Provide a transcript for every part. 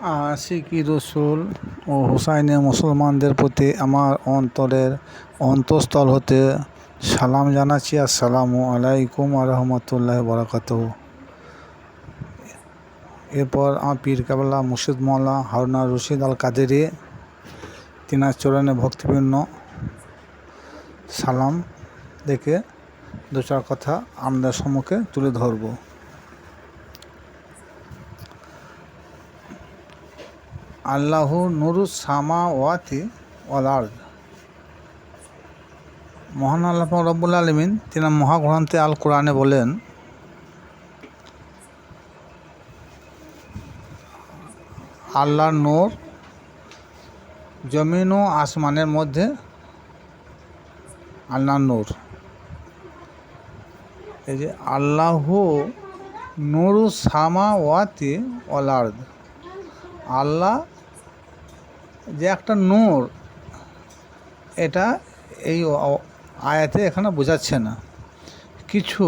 আশিকি রসুল ও হুসাইনে মুসলমানদের প্রতি আমার অন্তরের অন্তঃস্থল হতে সালাম জানাচ্ছি। আসসালামু আলাইকুম রহমতুল্লাহ বরাকাত এরপর আমার পীর কাবলা মুর্শিদ মোল্লা হারুনা রশিদ আল কাদেরি তিনার চরণে ভক্তিপূর্ণ সালাম দেখে দু চার কথা আমাদের সম্মুখে তুলে ধরবো। আল্লাহ নুরুস সামা ওয়াতি মহান আল্লাহ রব্বুল আলমিন তিনি মহাগ্রন্থে আল কোরআনে বলেন, আল্লাহর নূর জমিন ও আসমানের মধ্যে আল্লাহর নূর। এই যে আল্লাহ নুরু সামা ওয়াতি আল্লাহ যে একটা নূর, এটা এই আয়াতে এখানে বোঝাচ্ছে না। কিছু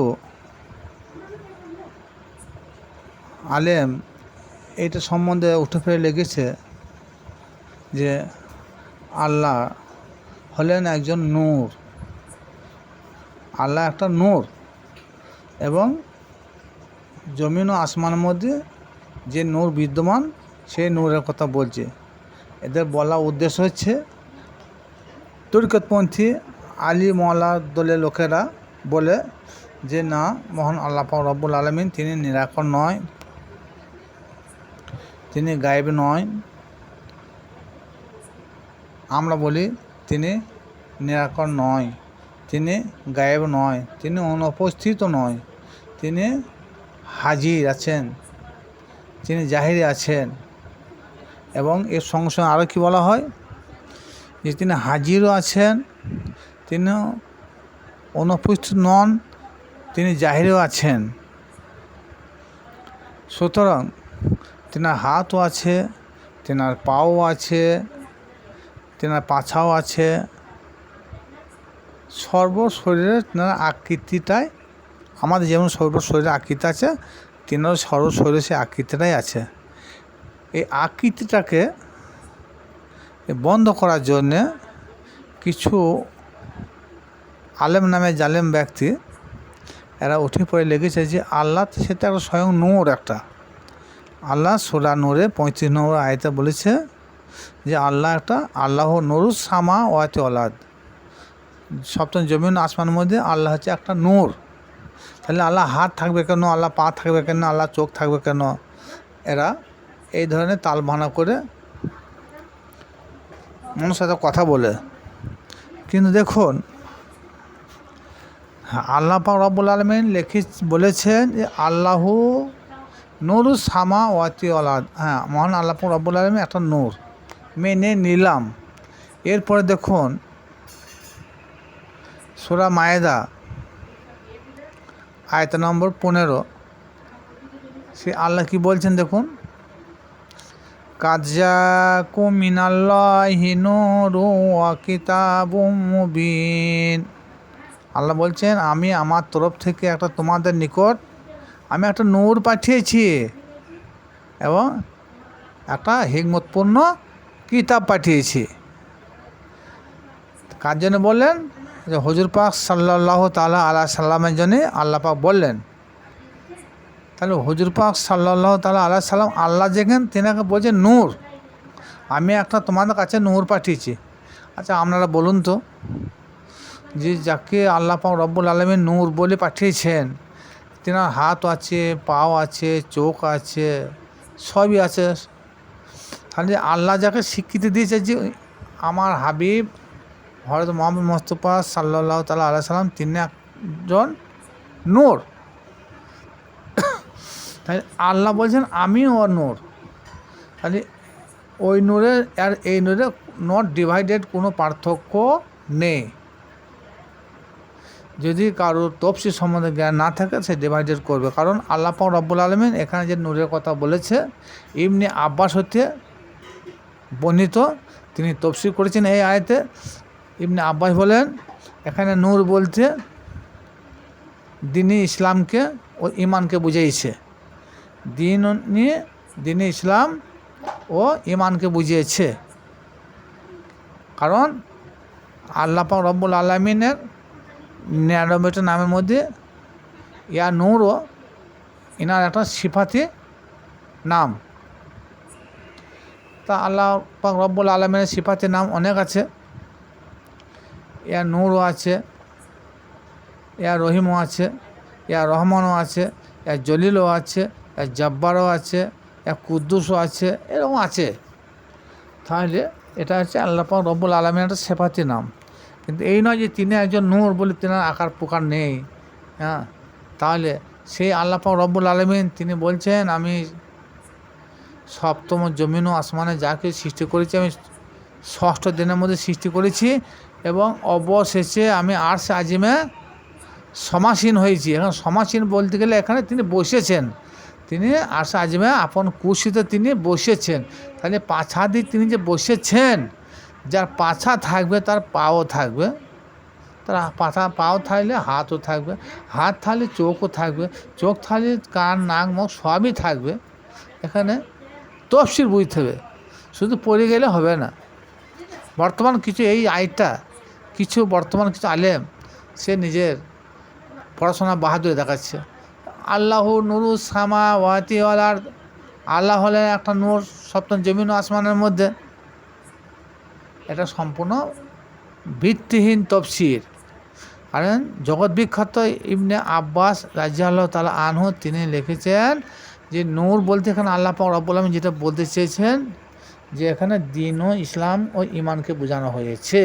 আলেম এটা সম্বন্ধে উঠে ফেলে লেগেছে যে আল্লাহ হলেন একজন নূর। আল্লাহ একটা নূর এবং জমিন ও আসমানের মধ্যে যে নূর বিদ্যমান, সেই নূরের কথা বলছে। এদের বলা উদ্দেশ্য হচ্ছে তুর্কতপন্থী আলী মহলার দলের লোকেরা বলে যে, না, মহান আল্লাহ রব্বুল আলমিন তিনি নিরাকর নয়, তিনি গায়েব নয়। আমরা বলি তিনি নিরাকর নয়, তিনি গায়েব নয়, তিনি অনুপস্থিত নয়, তিনি হাজির আছেন, তিনি জাহিরে আছেন। এবং এর সঙ্গে সঙ্গে আরও কী বলা হয়? যে তিনি হাজিরও আছেন তিনি অনুপস্থিত নন, তিনি জাহিরেও আছেন। সুতরাং তেনার হাতও আছে, তেনার পাও আছে, তেনার পাছাও আছে। সর্ব শরীরের তেনার আকৃতিটাই, আমাদের যেমন সর্ব শরীরের আকৃতি আছে, তেনারও সর্ব শরীরে সেই আকৃতিটাই আছে। এই আকৃতিটাকে বন্ধ করার জন্যে কিছু আলেম নামে জালেম ব্যক্তি এরা উঠে পড়ে লেগেছে যে আল্লাহ সেটা একটা স্বয়ং নূর একটা। আল্লাহ সোরা নূরে পঁয়ত্রিশ নম্বর আয়তে বলেছে যে আল্লাহ একটা আল্লাহ নুরুস সামা ওয়াতে অলাদ সপ্তম জমিন আসমানের মধ্যে আল্লাহ হচ্ছে একটা নূর। তাহলে আল্লাহ হাত থাকবে কেন? আল্লাহ পা থাকবে কেন? আল্লাহ চোখ থাকবে কেন? এরা এই ধরনের তাল ভানা করে মানুষের সাথে কথা বলে। কিন্তু দেখুন, আল্লাহ পাক রব্বুল আলমিন লেখি, বলেছেন যে, আল্লাহ নুরু সামা ওয়াতি আলাদ হ্যাঁ মহান আল্লাহ পাক রব্বুল আলমিন একটা নূর, মেনে নিলাম। এরপরে দেখুন, সুরা মায়েদা, আয়ত নম্বর পনেরো। সে আল্লাহ কি বলছেন দেখুন? কাজা মিনাল্লাহি নূরু মুবিন। আল্লাহ বলছেন, আমি আমার তরফ থেকে একটা তোমাদের নিকট আমি একটা নূর পাঠিয়েছি এবং একটা হিকমতপূর্ণ কিতাব পাঠিয়েছি। কার জন্য বললেন? যে হজুর পাক সাল্লাহ তালা আল্লাহ সাল্লামের জন্যে আল্লাহ পাক বললেন তাহলে হুজুর পাক সাল্লাহ তালা আল্লাহ সাল্লাম আল্লাহ যেখানে তেনাকে বলছে, নূর, আমি একটা তোমাদের কাছে নূর পাঠিয়েছি। আচ্ছা আপনারা বলুন তো, যে যাকে আল্লাহ পাক রব্বুল আলমী নূর বলে পাঠিয়েছেন, তেনার হাত আছে, পাও আছে, চোখ আছে, সবই আছে। তাহলে আল্লাহ যাকে স্বীকৃতি দিয়েছে যে আমার হাবিব হরত মোহাম্মদ মোস্তফা সাল্লাহ তালা আল্লাহ সাল্লাম তিনি একজন নূর। তাই আল্লাহ বলছেন আমি ও নূর। তাহলে ওই নূরের আর এই নূরে নট ডিভাইডেড কোনো পার্থক্য নেই। যদি কারোর তফসি সম্বন্ধে জ্ঞান না থাকে, সে ডিভাইডেড করবে। কারণ আল্লাহ রব্বুল আলমিন এখানে যে নূরের কথা বলেছে ইমনি আব্বাস হতে বর্ণিত, তিনি তফসি করেছেন এই আয়তে। ইমনি আব্বাস বলেন, এখানে নূর বলতে দিনী ইসলামকে ও ইমানকে বুঝাইছে। দিন নিয়ে দিনে ইসলাম ও ইমানকে বুঝিয়েছে। কারণ আল্লাহ পাক রব্বুল আলমিনের নিরানব্বইটা নামের মধ্যে ইয়া নূরও এনার একটা সিফাতি নাম। তা আল্লাহ পাক রব্বুল আলমিনের সিফাতি নাম অনেক আছে। ইয়া নূরও আছে, ইয়া রহিমও আছে, ইয়া রহমানও আছে, ইয়া জলিলও আছে ইয়া জব্বারও আছে, এক কুদ্দুসও আছে, এরকম আছে। তাহলে এটা হচ্ছে আল্লাহ পাক রব্বুল আলমের একটা সেফাতি নাম। কিন্তু এই নয় যে তিনি একজন নূর বলে তেনার আকার প্রকার নেই। হ্যাঁ? তাহলে সেই আল্লাহ পাক রব্বুল আলমিন তিনি বলছেন, আমি সপ্তম জমিন ও আসমানে যাকে সৃষ্টি করেছি, আমি ষষ্ঠ দিনের মধ্যে সৃষ্টি করেছি এবং অবশেষে আমি আর্স আজিমে সমাসীন হয়েছি। এখন সমাসীন বলতে গেলে এখানে তিনি বসেছেন। তিনি আশা আজমে আপন কুশিতে তিনি বসেছেন। তাহলে পাছা দিয়ে তিনি যে বসেছেন, যার পাছা থাকবে, তার পাও থাকবে। তার পাছা, পাও থাকলে হাতও থাকবে। হাত থাকলে চোখও থাকবে। চোখ থাকলে কান, নাক, মুখ সবই থাকবে। এখানে তফসির বুঝতে হবে। শুধু পড়ে গেলে হবে না। বর্তমান কিছু এই আইটা, কিছু বর্তমান কিছু আলেম, সে নিজের পড়াশোনা বাহাদুরে দেখাচ্ছে। আল্লাহ নুরু সামা ওয়াতিওয়ালার আল্লাহ হলেন একটা নূর সপ্তম জমিন আসমানের মধ্যে। এটা সম্পূর্ণ ভিত্তিহীন তফসির। কারণ জগৎ বিখ্যাত ইবনে আব্বাস রাজিয়াল্লাহ তালা আনহু, তিনি লিখেছেন যে নূর বলতে এখানে আল্লাহ পাক রব্বুল আলমী যেটা বলতে চেয়েছেন যে এখানে দিন ও ইসলাম ও ইমানকে বোঝানো হয়েছে।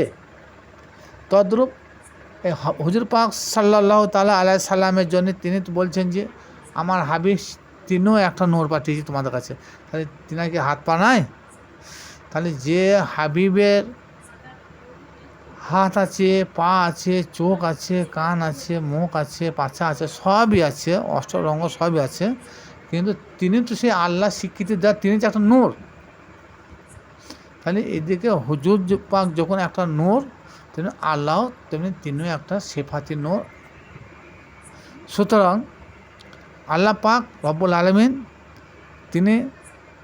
তদ্রূপ হুজুর পাক সাল্লাহ তালা আলাই সাল্লামের জন্য তিনি বলছেন যে, আমার হাবিব তিনিও একটা নোর পাঠিয়েছি তোমাদের কাছে। তাহলে তিনার কি হাত পা নাই? তাহলে যে হাবিবের হাত আছে, পা আছে, চোখ আছে, কান আছে, মুখ আছে, পাছা আছে, সবই আছে, অষ্টরঙ্গ সবই আছে, কিন্তু তিনি তো সেই আল্লাহ স্বীকৃতি দেওয়া তিনি যে একটা নূর। তাহলে এদিকে হুজুর পাক যখন একটা নূর তেমনি আল্লাহ, তেমনি তিনিও একটা সেফাতি নূর। সুতরাং আল্লাহ পাক রব্বুল আলমিন তিনি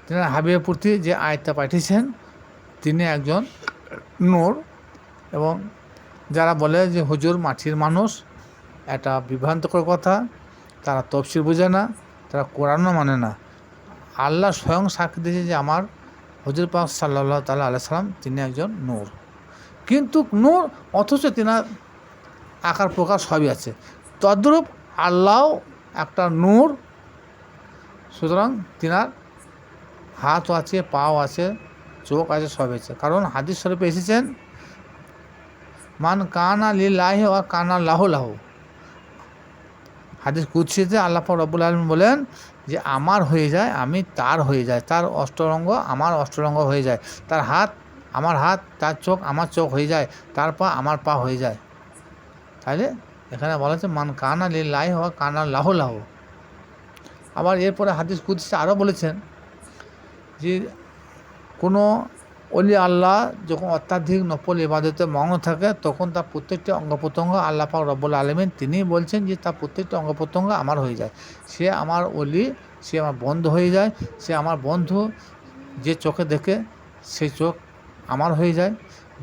তিনার হাবিবের প্রতি যে আয়তা পাঠিয়েছেন, তিনি একজন নূর এবং যারা বলে যে হুজুর মাটির মানুষ, এটা বিভ্রান্তকর কথা, তারা তফসির বোঝে না, তারা কোরআনও মানে না। আল্লাহ স্বয়ং সাক্ষী দিয়েছে যে আমার হুজুর পাক সাল্লাহ তাল্লাহ আল্লাহ সাল্লাম তিনি একজন নূর। কিন্তু নূর, অথচ তিনার আকার প্রকার সবই আছে। তদ্রূপ আল্লাহ একটা নূর, সুতরাং তিনার হাতও আছে, পাও আছে, চোখ আছে, সব আছে। কারণ হাদিস শরীফে এসেছেন, মান কানা লিল্লাহি ওয়া কানা লাহু লাহু। হাদিস কুৎসিতে আল্লাহ রব্বুল আলম বলেন যে, আমার হয়ে যায়, আমি তার হয়ে যায়, তার অষ্টরঙ্গ আমার অষ্টরঙ্গ হয়ে যায়। তার হাত আমার হাত, তার চোখ, আমার চোখ হয়ে যায়, তার পা আমার পা হয়ে যায়। তাহলে এখানে বলা হচ্ছে, মান কানা লি লাই ওয়া কানা লাহু লাহু। আবার এরপরে হাদিস কুৎসিতে আরও বলেছেন যে, কোনো অলি আল্লাহ যখন অত্যাধিক নফল ইবাদতে মগ্ন থাকে, তখন তার প্রত্যেকটি অঙ্গ প্রত্যঙ্গ আল্লাহ পাক রব্বুল আলমিন তিনি বলছেন যে, তার প্রত্যেকটি অঙ্গ প্রত্যঙ্গ আমার হয়ে যায়। সে আমার অলি, সে আমার বন্ধু হয়ে যায়, সে আমার বন্ধু যে চোখে দেখে সেই চোখ আমার হয়ে যায়,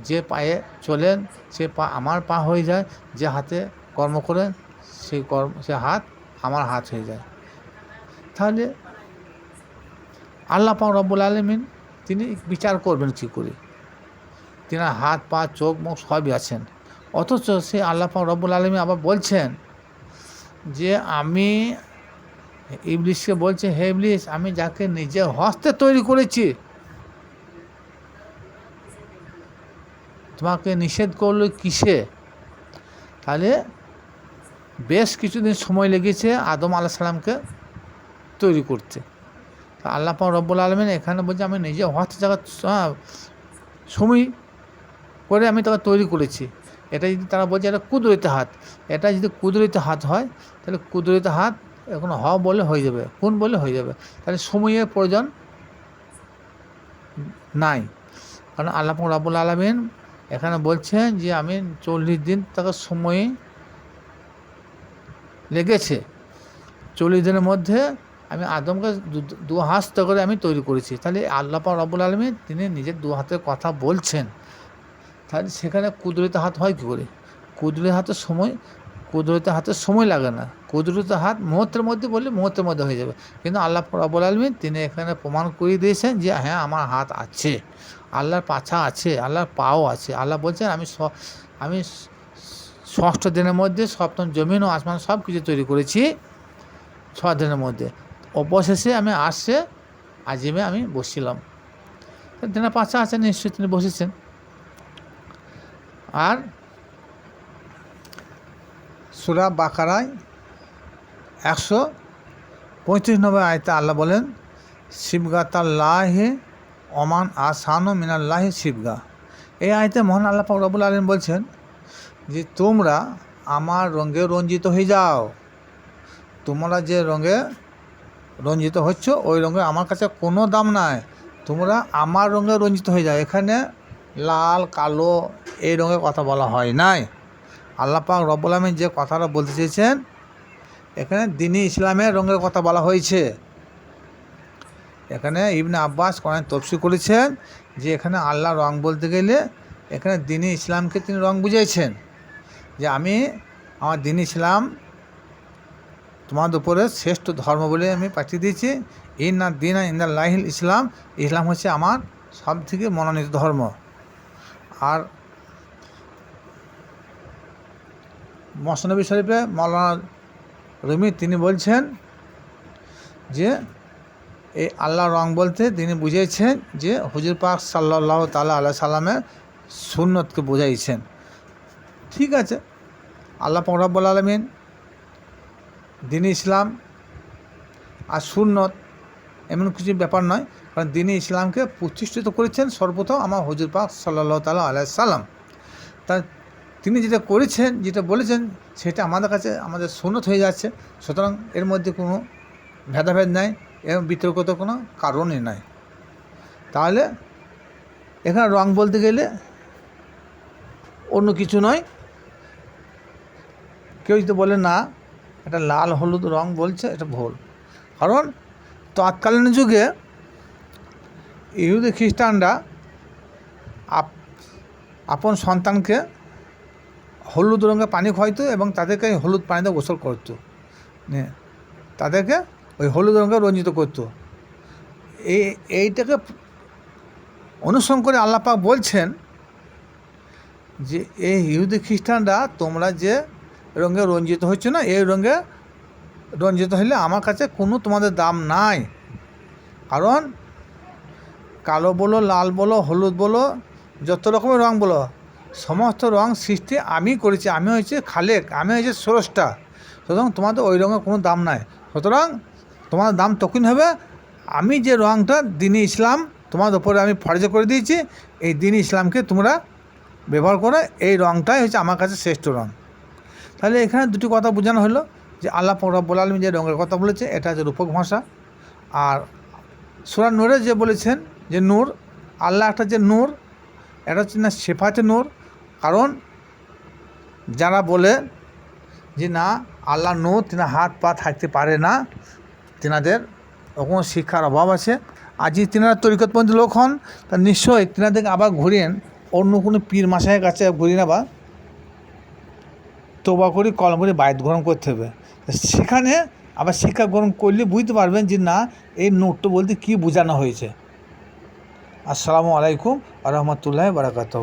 যে পায়ে চলেন, সে পা আমার পা হয়ে যায়, যে হাতে কর্ম করেন সেই কর্ম, সে হাত আমার হাত হয়ে যায়। তাহলে আল্লাহ রব্বুল আলমিন তিনি বিচার করবেন কী করে? তিনার হাত, পা, চোখ, মুখ সবই আছেন। অথচ সে আল্লাহ রব্বুল আলমী আবার বলছেন যে আমি ইবলিশকে বলছে, হে ইবলিশ, আমি যাকে নিজে হস্তে তৈরি করেছি তোমাকে নিষেধ করল কিসে? তাহলে বেশ কিছুদিন সময় লেগেছে আদম আলাহ সালামকে তৈরি করতে। তা আল্লাহ পাক রব্বুল আলমিন এখানে বলছে, আমি নিজে হস্তে জায়গা সময় করে আমি তাকে তৈরি করেছি। এটা যদি তারা বলছে, এটা কুদরতি হাত। এটা যদি কুদরতি হাত হয়, তাহলে কুদরতি হাত এখন হ বলে হয়ে যাবে, কোন বলে হয়ে যাবে। তাহলে সময়ের প্রয়োজন নাই। কারণ আল্লাহ পাক রব্বুল আলমিন এখানে বলছেন যে আমি চল্লিশ দিন তাকে সময় লেগেছে। চল্লিশ দিনের মধ্যে আমি আদমকে দু- হাত করে আমি তৈরি করেছি। তাহলে আল্লাহ রবুল আলমী তিনি নিজের দু হাতের কথা বলছেন। তাহলে সেখানে কুদরিত হাত হয় কী করে? কুদরিত হাতের সময় কুদরতে হাতের সময় লাগে না। কুদরতে হাত মুহূর্তের মধ্যে বললে মুহূর্তের মধ্যে হয়ে যাবে। কিন্তু আল্লাহ রব্বুল আলমী তিনি এখানে প্রমাণ করিয়ে দিয়েছেন যে হ্যাঁ আমার হাত আছে, আল্লাহর পাছা আছে, আল্লাহর পাও আছে। আল্লাহ বলছেন, আমি আমি ষষ্ঠ দিনের মধ্যে সপ্তম জমিন ও আসমান সব কিছু তৈরি করেছি ছ দিনের মধ্যে। অবশেষে আমি আসছে আজিমে আমি বসছিলাম। দিনে পাঁচা আছে, নিশ্চয়ই তিনি বসেছেন। আর সুরা বাকারায় একশো পঁয়ত্রিশ নম্বর আয়তে আল্লাহ বলেন শিবগাতাল্লাহে অমান আসানো মিনাল্লাহে শিবগা এই আয়তে মহান আল্লাহ রবুল আলম বলছেন যে, তোমরা আমার রঙে রঞ্জিত হয়ে যাও। তোমরা যে রঙে রঞ্জিত হচ্ছ, ওই রঙে আমার কাছে কোনো দাম নাই। তোমরা আমার রঙে রঞ্জিত হয়ে যাও। এখানে লাল, কালো এই রঙের কথা বলা হয় নাই। আল্লাহ পাক রব্বুল আলমীর যে কথাটা বলতে চেয়েছেন, এখানে দিনী ইসলামের রঙের কথা বলা হয়েছে। এখানে ইবনে আব্বাস কোরআন তফসি করেছেন যে এখানে আল্লাহ রং বলতে গেলে এখানে দিনী ইসলামকে তিনি রং বুঝিয়েছেন যে আমি আমার দিন ইসলাম তোমাদের উপরে শ্রেষ্ঠ ধর্ম বলে আমি পাঠিয়ে দিয়েছি। ইন না দিন ইন্দা লাহিল ইসলাম ইসলাম হচ্ছে আমার সব থেকে মনোনীত ধর্ম। আর মসনবী শরীফে মৌলানা রুমি তিনি বলছেন যে, এই আল্লাহ রং বলতে তিনি বুঝিয়েছেন যে হুজুর পাক সাল্লাহ তাল্লাহ আল্লাহ সাল্লামের সুন্নতকে বোঝাইছেন। ঠিক আছে, আল্লাহ পরাব্বুল আলমিন দিন ইসলাম আর সুন্নত এমন কিছু ব্যাপার নয়, কারণ দিনী ইসলামকে প্রতিষ্ঠিত করেছেন সর্বপ্রথম আমার হজুর পাক সাল্লাহ তাল্লাহ আলাই সাল্লাম। তা তিনি যেটা করেছেন, যেটা বলেছেন, সেটা আমাদের কাছে, আমাদের সুন্নত হয়ে যাচ্ছে। সুতরাং এর মধ্যে কোনো ভেদাভেদ নাই এবং বিতর্কত কোনো কারণই নাই। তাহলে এখানে রং বলতে গেলে অন্য কিছু নয়। কেউ যদি বলে, না, এটা লাল হলুদ রং বলছে, এটা ভুল। কারণ তৎকালীন যুগে ইহুদি খ্রিস্টানরা আপ, আপন সন্তানকে হলুদ রঙের পানি খাওয়াইতো এবং তাদেরকে হলুদ পানিতে গোসল করতো। তাদেরকে ওই হলুদ রঙে রঞ্জিত করতো। এই এইটাকে অনুসরণ করে আল্লাহ পাক বলছেন যে এই ইহুদি খ্রিস্টানরা তোমরা যে রঙে রঞ্জিত হচ্ছে না, এই রঙে রঞ্জিত হলে আমার কাছে কোনো তোমাদের দাম নাই। কারণ কালো বলো, লাল বলো, হলুদ বলো, যত রকমের রং বলো সমস্ত রং সৃষ্টি আমি করেছি, আমি হয়েছে খালেক, আমি হয়েছে স্রষ্টা। সুতরাং তোমাদের ওই রঙের কোনো দাম নাই। সুতরাং তোমার দাম তখন হবে, আমি যে রঙটা দিনী ইসলাম তোমার উপরে আমি ফরজে করে দিয়েছি, এই দিনী ইসলামকে তোমরা ব্যবহার করে, এই রঙটাই হচ্ছে আমার কাছে শ্রেষ্ঠ রঙ তাহলে এখানে দুটি কথা বোঝানো হলো, যে আল্লাহ রব্বুল আলমী যে রঙের কথা বলেছে, এটা হচ্ছে রূপক ভাষা। আর সুরা নূরে যে বলেছেন, যে নূর আল্লাহ একটা যে নূর, এটা হচ্ছে না, সেফাতে নূর কারণ যারা বলে যে না, আল্লাহ নূর তিনি হাত পা থাকতে পারে না, তেনাদের কোনো শিক্ষার অভাব আছে। আজ যদি তেনারা তরিকতপন্থী লোক হন, তা নিশ্চয়ই তেনাদেরকে আবার ঘুরিয়েন অন্য কোনো পীর মাসায়ের কাছে ঘুরিয়ে আবার তোবা করে কলম করে বায়ত গ্রহণ করতে হবে। সেখানে আবার শিক্ষা গ্রহণ করলে বুঝতে পারবেন যে না, এই নোটটা বলতে কী বোঝানো হয়েছে। আসসালামু আলাইকুম আ রহমতুল্লাহ বারাকাতু